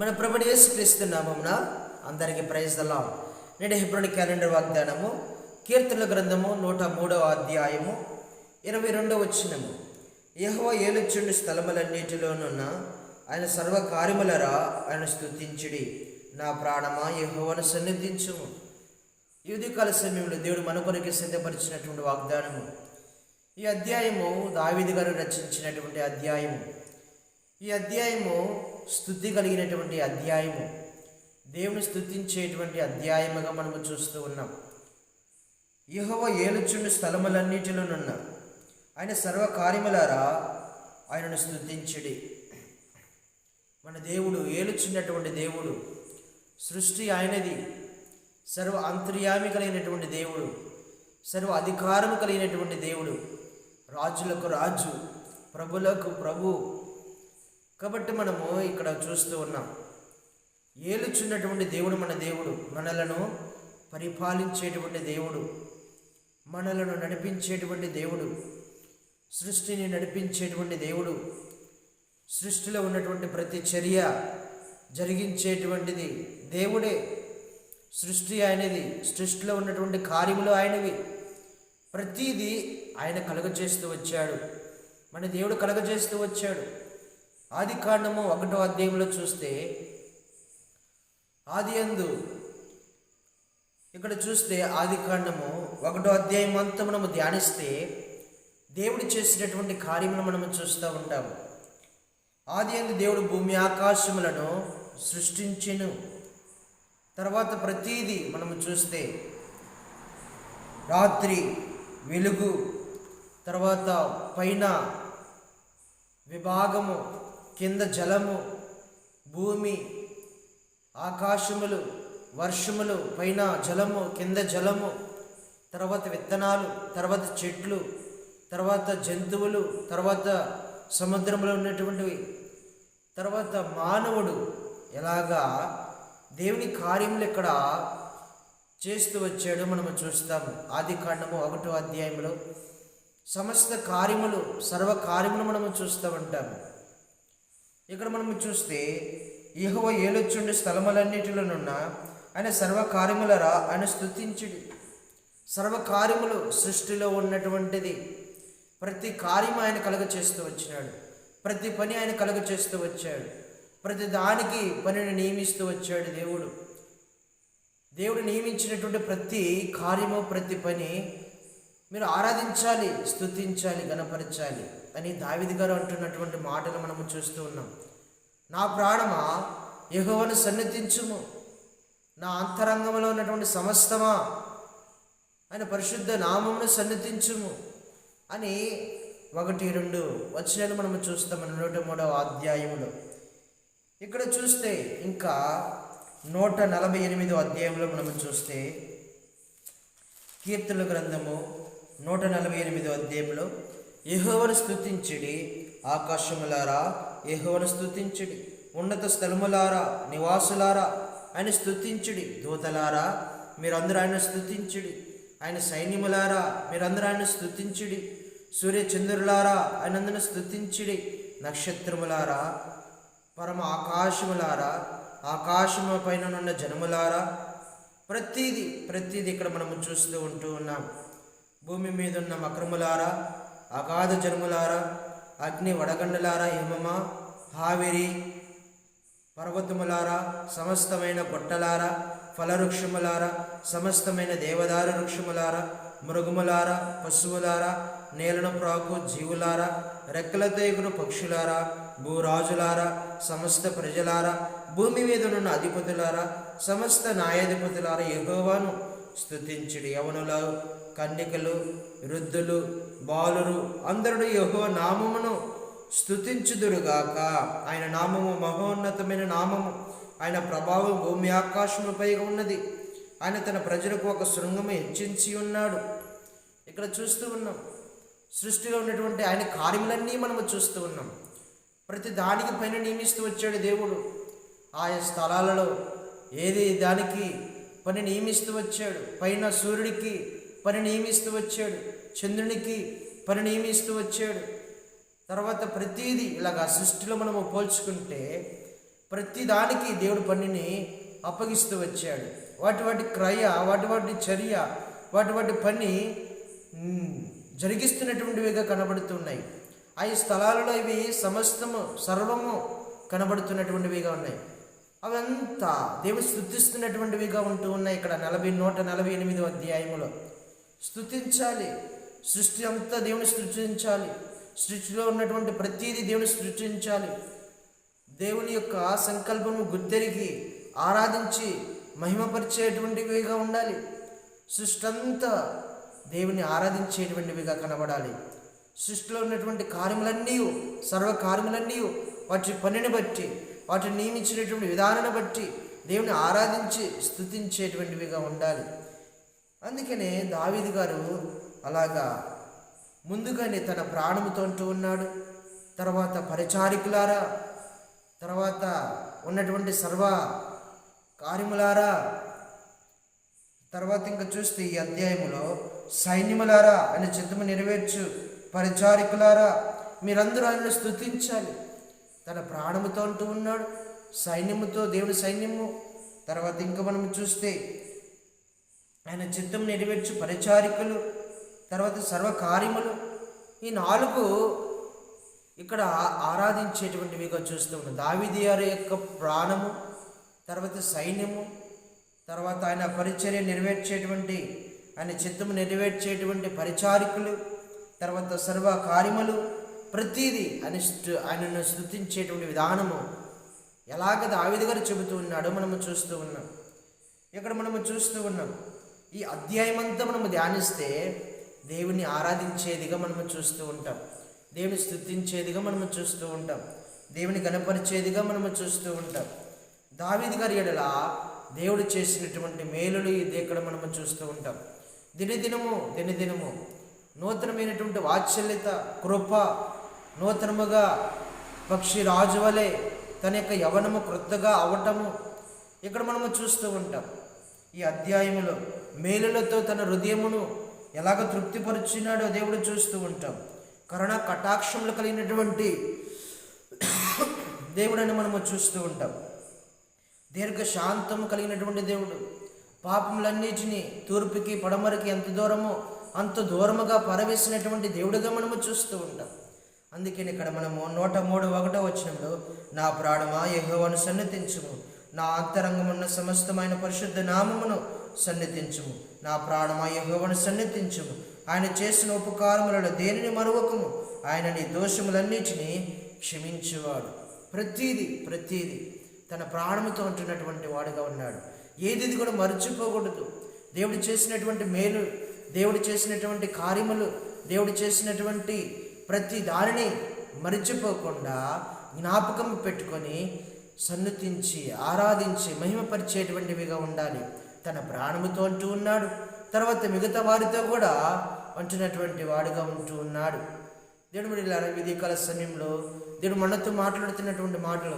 మన ప్రభుని యేసుక్రీస్తు నామమున అందరికీ ప్రైజ్ దల్లాం నేడు హిబ్రుని క్యాలెండర్ వాగ్దానము కీర్తనల గ్రంథము నూట మూడవ అధ్యాయము ఇరవై రెండవ వచ్చినము యహో ఏలుచుండి స్థలములన్నిటిలోనున్న ఆయన సర్వకార్యములరా ఆయన స్తుతించుడి. నా ప్రాణమా యహోవను సన్నిధించము. యువతికాల సమయంలో దేవుడు మన కొరకు సిద్ధపరిచినటువంటి వాగ్దానము. ఈ అధ్యాయము దావిది గారు రచించినటువంటి అధ్యాయము. ఈ అధ్యాయము స్థుతి కలిగినటువంటి అధ్యాయము. దేవుని స్థుతించేటువంటి అధ్యాయముగా మనము చూస్తూ ఉన్నాం. యహోవ ఏలుచుండు స్థలములన్నిటిలోనున్న ఆయన సర్వ కార్యములారా ఆయనను స్థుతించడి. మన దేవుడు ఏలుచున్నటువంటి దేవుడు సృష్టి ఆయనది సర్వ అంతర్యామి కలిగినటువంటి దేవుడు సర్వ అధికారము కలిగినటువంటి దేవుడు రాజులకు రాజు ప్రభులకు ప్రభు కాబట్టి మనము ఇక్కడ చూస్తూ ఉన్నాం. ఏలుచున్నటువంటి దేవుడు మన దేవుడు మనలను పరిపాలించేటువంటి దేవుడు మనలను నడిపించేటువంటి దేవుడు సృష్టిని నడిపించేటువంటి దేవుడు సృష్టిలో ఉన్నటువంటి ప్రతి చర్య జరిగించేటువంటిది దేవుడే. సృష్టి ఆయనది సృష్టిలో ఉన్నటువంటి కార్యములు ఆయనవి. ప్రతిదీ ఆయన కలుగజేస్తూ వచ్చాడు. మన దేవుడు కలుగజేస్తూ వచ్చాడు. ఆది కాండము ఒకటో అధ్యాయంలో చూస్తే ఆది అందు ఇక్కడ చూస్తే ఆది కాండము ఒకటో అధ్యాయం అంతా మనము ధ్యానిస్తే దేవుడు చేసినటువంటి కార్యములు మనము చూస్తూ ఉంటాము. ఆది అందు దేవుడు భూమి ఆకాశములను సృష్టించెను. తర్వాత ప్రతీది మనము చూస్తే రాత్రి వెలుగు తర్వాత పైన విభాగము కింద జలము భూమి ఆకాశములు వర్షములు పైన జలము కింద జలము తర్వాత విత్తనాలు తర్వాత చెట్లు తర్వాత జంతువులు తర్వాత సముద్రంలో ఉన్నటువంటివి. తర్వాత మానవుడు ఎలాగా దేవుని కార్యములు ఇక్కడ చేస్తూ వచ్చాడు మనము చూస్తాము ఆది కాండము ఒకటో అధ్యాయంలో సమస్త కార్యములు సర్వ కార్యములు మనము చూస్తూ ఉంటాము. ఇక్కడ మనము చూస్తే యెహోవ ఏలొచ్చుండి స్థలములన్నిటిలోనున్న ఆయన సర్వకార్యములరా ఆయన స్థుతించుడి సర్వకార్యములు సృష్టిలో ఉన్నటువంటిది. ప్రతి కార్యం ఆయన కలుగ చేస్తూ వచ్చినాడు. ప్రతి పని ఆయన కలుగ చేస్తూ వచ్చాడు. ప్రతి దానికి పనిని నియమిస్తూ వచ్చాడు దేవుడు. దేవుడు నియమించినటువంటి ప్రతి కార్యము ప్రతి పని మీరు ఆరాధించాలి స్తుతించాలి గణపరచాలి అని దావిది గారు అంటున్నటువంటి మాటలు మనము చూస్తూ ఉన్నాం. నా ప్రాణమా? యహోవను సన్నిధించుము నా అంతరంగంలో ఉన్నటువంటి సమస్తమా? ఆయన పరిశుద్ధ నామమును సన్నిధించుము అని ఒకటి రెండు వచనాలు మనము చూస్తాం నూట మూడవ అధ్యాయంలో ఇక్కడ చూస్తే ఇంకా నూట నలభై ఎనిమిదో అధ్యాయంలో మనము చూస్తే కీర్తన గ్రంథము నూట నలభై ఎనిమిదో అధ్యాయంలో యహోవను స్తుతించుడి ఆకాశములారా యహోవను స్తుతించుడి ఉన్నత స్థలములారా నివాసులారా ఆయన స్తుతించుడి దూతలారా మీరందరూ ఆయన స్తుతించుడి ఆయన సైన్యములారా మీరందరూ ఆయన స్తుతించుడి సూర్య చంద్రులారా ఆయనందును స్తుతించుడి నక్షత్రములారా పరమ ఆకాశములారా ఆకాశము పైన ఉన్న జనములారా ప్రతిదీ ప్రతిదీ ఇక్కడ మనము చూస్తూ ఉంటూ ఉన్నాం. భూమి మీదున్న మక్రములారా అగాధ జన్ములారా అగ్ని వడగండలారా హిమమ హావిరి పర్వతములారా సమస్తమైన గొట్టలారా ఫలవృక్షములారా సమస్తమైన దేవదారు వృక్షములారా మృగములారా పశువులారా నేలను ప్రాకు జీవులారా రెక్కలతో ఎగురు పక్షులారా భూరాజులారా సమస్త ప్రజలారా భూమి మీద ఉన్న అధిపతులారా సమస్త న్యాయాధిపతులారా ఎగోవాను స్థుతించుడు యవనులారు కన్యకలు వృద్ధులు బాలురు అందరుడు యహో నామమును స్తుతించుదురుగాక. ఆయన నామము మహోన్నతమైన నామము. ఆయన ప్రభావం భూమి ఆకాశముపై ఉన్నది. ఆయన తన ప్రజలకు ఒక శృంగము హెచ్చించి ఉన్నాడు. ఇక్కడ చూస్తూ ఉన్నాం. సృష్టిలో ఉన్నటువంటి ఆయన కార్యములన్నీ మనము చూస్తూ ఉన్నాం. ప్రతి దానికి పైన నియమిస్తూ వచ్చాడు దేవుడు. ఆయా స్థలాలలో ఏది దానికి పని నియమిస్తూ వచ్చాడు. పైన సూర్యుడికి పని నియమిస్తూ వచ్చాడు. చంద్రునికి పని నియమిస్తూ వచ్చాడు. తర్వాత ప్రతిదీ ఇలాగా సృష్టిలో మనము పోల్చుకుంటే ప్రతిదానికి దేవుడు పనిని అప్పగిస్తూ వచ్చాడు. వాటి వాటి క్రయ వాటి వాటి చర్య వాటి వాటి పని జరిగిస్తున్నటువంటివిగా కనబడుతున్నాయి. ఆ ఈ స్థలాలలో ఇవి సమస్తము సర్వము కనబడుతున్నటువంటివిగా ఉన్నాయి. అవంతా దేవుడు స్థుతిస్తున్నటువంటివిగా ఉంటూ ఉన్నాయి. ఇక్కడ నలభై నూట నలభై ఎనిమిదో అధ్యాయములో. స్థుతించాలి సృష్టి అంతా దేవుని సృష్టించాలి. సృష్టిలో ఉన్నటువంటి ప్రతీది దేవుని సృష్టించాలి. దేవుని యొక్క సంకల్పము గుర్తెరిగి ఆరాధించి మహిమపరిచేటువంటివిగా ఉండాలి. సృష్టి అంతా దేవుని ఆరాధించేటువంటివిగా కనబడాలి. సృష్టిలో ఉన్నటువంటి కార్యములన్నీ సర్వ కార్యములన్నీ వాటి పనిని బట్టి వాటిని నియమించినటువంటి విధానాన్ని బట్టి దేవుని ఆరాధించి స్థుతించేటువంటివిగా ఉండాలి. అందుకనే దావీదు గారు అలాగా ముందుగానే తన ప్రాణముతో ఉన్నాడు. తర్వాత పరిచారికులారా తర్వాత ఉన్నటువంటి సర్వ కార్యములారా తర్వాత ఇంకా చూస్తే ఈ అధ్యాయములో సైన్యములారా ఆయన చిత్తము నెరవేర్చు పరిచారికులారా మీరందరూ ఆయన స్తుతించాలి. తన ప్రాణముతో అంటూ ఉన్నాడు సైన్యముతో దేవుని సైన్యము. తర్వాత ఇంకా మనం చూస్తే ఆయన చిత్తం నెరవేర్చు పరిచారికులు తర్వాత సర్వకార్యములు ఈ నాలుగు ఇక్కడ ఆరాధించేటువంటివిగా చూస్తూ ఉన్నాం దావిదియారు యొక్క ప్రాణము తర్వాత సైన్యము తర్వాత ఆయన పరిచర్య నెరవేర్చేటువంటి ఆయన చిత్తము నెరవేర్చేటువంటి పరిచారికులు తర్వాత సర్వ కార్యములు ప్రతీది ఆయన ఆయనను స్థుతించేటువంటి విధానము ఎలాగ దావిది గారు చెబుతూ ఉన్నాడో మనము చూస్తూ ఉన్నాం. ఇక్కడ మనము చూస్తూ ఉన్నాం. ఈ అధ్యాయం అంతా మనము ధ్యానిస్తే దేవుని ఆరాధించేదిగా మనము చూస్తూ ఉంటాం. దేవుని స్థుతించేదిగా మనము చూస్తూ ఉంటాం. దేవుని గణపరిచేదిగా మనము చూస్తూ ఉంటాం. దావిది గారి ఎడల దేవుడు చేసినటువంటి మేలులు ఇది ఇక్కడ మనము చూస్తూ ఉంటాం. దినదినము దినదినము నూతనమైనటువంటి వాత్సల్యత కృప నూతనముగా పక్షి రాజు వలె తన యొక్క యవనము క్రొత్తగా అవటము ఇక్కడ మనము చూస్తూ ఉంటాం. ఈ అధ్యాయములో మేలులతో తన హృదయమును ఎలాగ తృప్తిపరుచున్నాడో దేవుడు చూస్తూ ఉంటాం. కరుణ కటాక్షములు కలిగినటువంటి దేవుడని మనము చూస్తూ ఉంటాం. దీర్ఘ శాంతము కలిగినటువంటి దేవుడు పాపములన్నిటినీ తూర్పుకి పడమరకి ఎంత దూరమో అంత దూరముగా పరవేసినటువంటి దేవుడిగా మనము చూస్తూ ఉంటాం. అందుకని ఇక్కడ మనము నూట మూడు ఒకటో వచ్చినప్పుడు నా ప్రాణమా యహోవను సన్నతించుము. నా అంతరంగమున్న సమస్తమైన పరిశుద్ధ నామమును సన్నిధించుము. నా ప్రాణమా యెహోవాను సన్నిధించుము. ఆయన చేసిన ఉపకారములలో దేనిని మరువకము? ఆయన నీ దోషములన్నిటినీ క్షమించువాడు. ప్రతీది ప్రతీది తన ప్రాణముతో ఉంటున్నటువంటి వాడుగా ఉన్నాడు. ఏది కూడా మర్చిపోకూడదు. దేవుడు చేసినటువంటి మేలు దేవుడు చేసినటువంటి కార్యములు దేవుడు చేసినటువంటి ప్రతి దానిని మరిచిపోకుండా జ్ఞాపకం పెట్టుకొని సన్నతించి ఆరాధించి మహిమపరిచేటువంటివిగా ఉండాలి. తన ప్రాణముతో అంటూ ఉన్నాడు. తర్వాత మిగతా వారితో కూడా అంటున్నటువంటి వాడుగా ఉంటూ ఉన్నాడు. దేవుడు ఇలా విధి కాల సమయంలో దేవుడు మనతో మాట్లాడుతున్నటువంటి మాటలు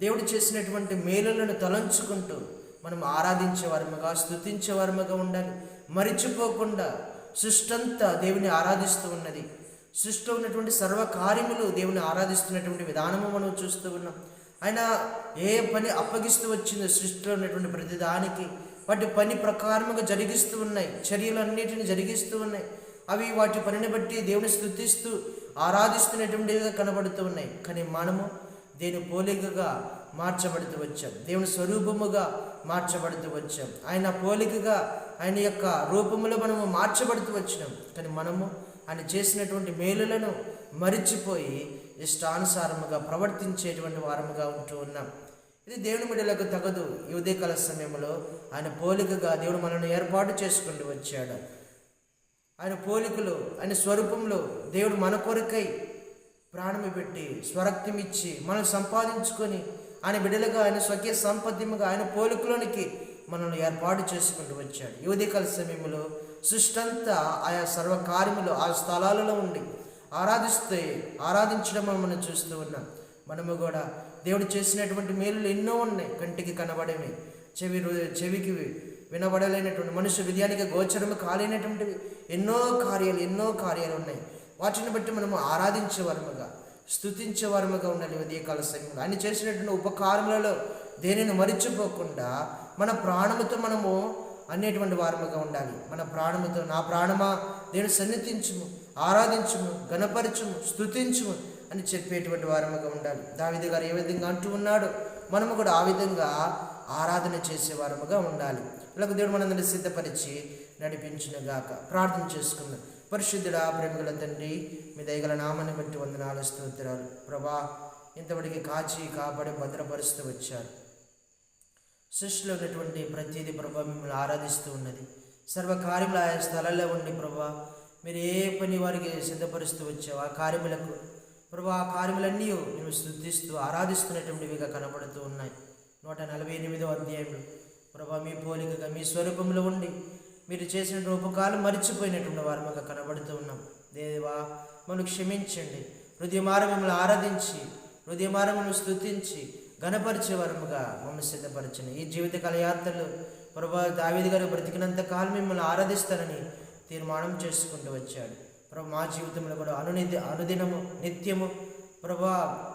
దేవుడు చేసినటువంటి మేలులను తలంచుకుంటూ మనం ఆరాధించే స్థుతించేవారముగా ఉండాలి. మరిచిపోకుండా సృష్టంతా దేవుని ఆరాధిస్తూ ఉన్నది. సృష్టిలో ఉన్నటువంటి సర్వకార్యములు దేవుని ఆరాధిస్తున్నటువంటి విధానము మనం చూస్తూ ఉన్నాం. ఆయన ఏ పని అప్పగిస్తూ వచ్చిందో సృష్టిలో ఉన్నటువంటి ప్రతి దానికి వాటి పని ప్రకారముగా జరిగిస్తూ ఉన్నాయి చర్యలు అన్నిటిని జరిగిస్తూ ఉన్నాయి. అవి వాటి పనిని బట్టి దేవుని స్థుతిస్తూ ఆరాధిస్తున్నటువంటివిగా కనబడుతూ ఉన్నాయి. కానీ మనము దేని పోలికగా మార్చబడుతూ వచ్చాం? దేవుని స్వరూపముగా మార్చబడుతూ వచ్చాం. ఆయన పోలికగా ఆయన యొక్క రూపములో మనము మార్చబడుతూ వచ్చినాం. కానీ మనము ఆయన చేసినటువంటి మేలులను మరిచిపోయి ఇష్టానుసారముగా ప్రవర్తించేటువంటి వారముగా ఉంటూ ఉన్నాం. ఇది దేవుని బిడ్డలకు తగదు. ఈ ఉదయకాల సమయంలో ఆయన పోలికగా దేవుడు మనల్ని ఏర్పాటు చేసుకుంటూ వచ్చాడు. ఆయన పోలికలు ఆయన స్వరూపంలో దేవుడు మన కొరకై ప్రాణము పెట్టి స్వరక్తిమిచ్చి మనం సంపాదించుకొని ఆయన బిడ్డలుగా ఆయన స్వకీయ సంపద్యముగా ఆయన పోలికలోనికి మనల్ని ఏర్పాటు చేసుకుంటూ వచ్చాడు. ఈ ఉదయకాల సమయంలో సృష్టంతా ఆయా సర్వకార్యములు ఆ స్థలాలలో ఉండి ఆరాధిస్తే ఆరాధించడం మనం చూస్తూ ఉన్నాం. మనము కూడా దేవుడు చేసినటువంటి మేలులు ఎన్నో ఉన్నాయి. కంటికి కనబడేవి చెవి చెవికి వినబడలేనటువంటి మనుష్య విధయానికి గోచరము కాలేనటువంటివి ఎన్నో కార్యాలు ఎన్నో కార్యాలు ఉన్నాయి. వాటిని బట్టి మనము ఆరాధించే స్థుతించేవారముగా స్తుతించే వారముగా ఉండాలి ఉదయకాల సమయంలో. ఆయన చేసినటువంటి ఉపకారములలో దేనిని మరిచిపోకుండా మన ప్రాణముతో మనము అనేటువంటి వారముగా ఉండాలి. మన ప్రాణముతో నా ప్రాణమా? నేను సన్నిధించుము. ఆరాధించుము గణపరచుము స్తుతించుము అని చెప్పేటువంటి వారముగా ఉండాలి. దావిది గారు ఏ విధంగా అంటూ ఉన్నాడో? మనము కూడా ఆ విధంగా ఆరాధన చేసే వారముగా ఉండాలి. ఇలాగ దేవుడు మనందరినీ సిద్ధపరిచి నడిపించిన గాక ప్రార్థన చేసుకుందాం. పరిశుద్ధుడా ప్రేమగల తండ్రి మీ దయగల నామాన్ని బట్టి వందనాలు స్తోత్రాలు. ప్రభా ఇంతవరకు కాచి కాపాడి భద్రపరుస్తూ వచ్చారు. సృష్టిలో ఉన్నటువంటి ప్రతిదీ ప్రభా మిమ్మల్ని ఆరాధిస్తూ ఉన్నది. సర్వకార్యములు ఆయా స్థలాల్లో ఉండి ప్రభా మీరు ఏ పని వారికి సిద్ధపరుస్తూ వచ్చావు ఆ కార్యములకు ప్రభా ఆ కార్యములన్నీ మేము స్థుతిస్తూ ఆరాధిస్తున్నటువంటివిగా కనబడుతూ ఉన్నాయి. నూట నలభై ఎనిమిదో అధ్యాయంలో ప్రభా మీ పోలికగా మీ స్వరూపంలో ఉండి మీరు చేసిన ఉపకాలం మర్చిపోయినటువంటి మాకు కనబడుతూ ఉన్నాం. దేవా మమ్మల్ని క్షమించండి. హృదయమార మిమ్మల్ని ఆరాధించి హృదయమార మిమ్మల్ని స్థుతించి గణపరిచే వరముగా మమ్మల్ని సిద్ధపరచండి. ఈ జీవితకాల యాత్రలు ప్రభా దావేది గారు బ్రతికినంత కాలం మిమ్మల్ని ఆరాధిస్తానని తీర్మానం చేసుకుంటూ వచ్చాడు. ప్రభు మా జీవితంలో కూడా అనునిధి అనుదినము నిత్యము ప్రభా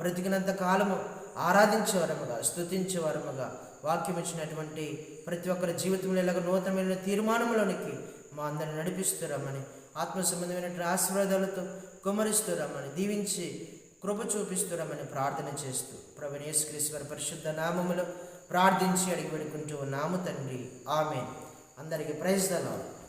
బ్రతికినంత కాలము ఆరాధించే స్థుతించేవారముగా స్తుతించే వాక్యం ఇచ్చినటువంటి ప్రతి ఒక్కరి జీవితంలో ఇలాగ నూతనమైన తీర్మానంలోనికి మా అందరిని నడిపిస్తురామని ఆత్మ సంబంధమైనటువంటి ఆశీర్వాదాలతో కుమరిస్తురామని దీవించి కృప చూపిస్తురామని ప్రార్థన చేస్తూ ప్రభు యేసుక్రీస్తు పరిశుద్ధ నామములో ప్రార్థించి అడిగి పెడుకుంటూ నాము తండ్రి. ఆమె అందరికీ ప్రైజ్ దలాలు